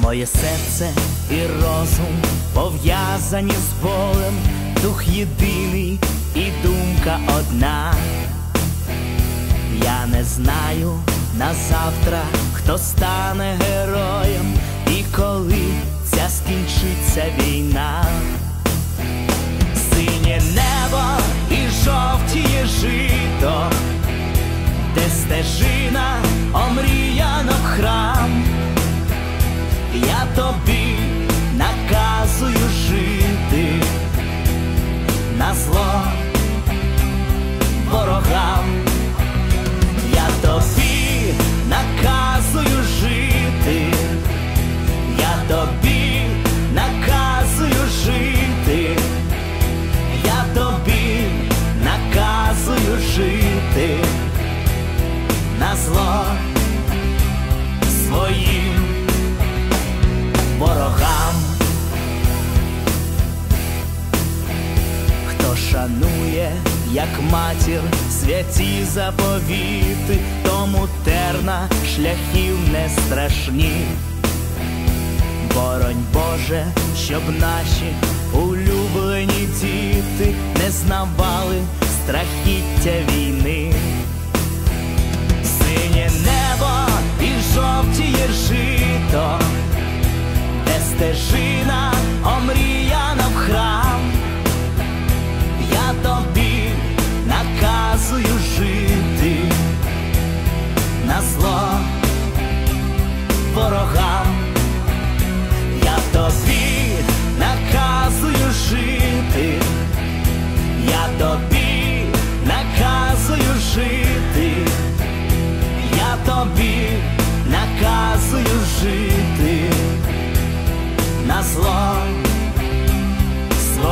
Твоє серце і розум пов'язані з болем, дух єдиний і думка одна. Я не знаю на завтра, хто стане героєм і коли ця скінчиться війна. Жити на зло своїм ворогам. Хто шанує, як матір, святі заповіти, тому терна шляхів не страшні. Боронь Боже, щоб наші улюблені діти не знавали страхіття війни. Синє небо і жовтіє жито, де стежина омріяна в храм. Я тобі наказую жити на зло ворогам.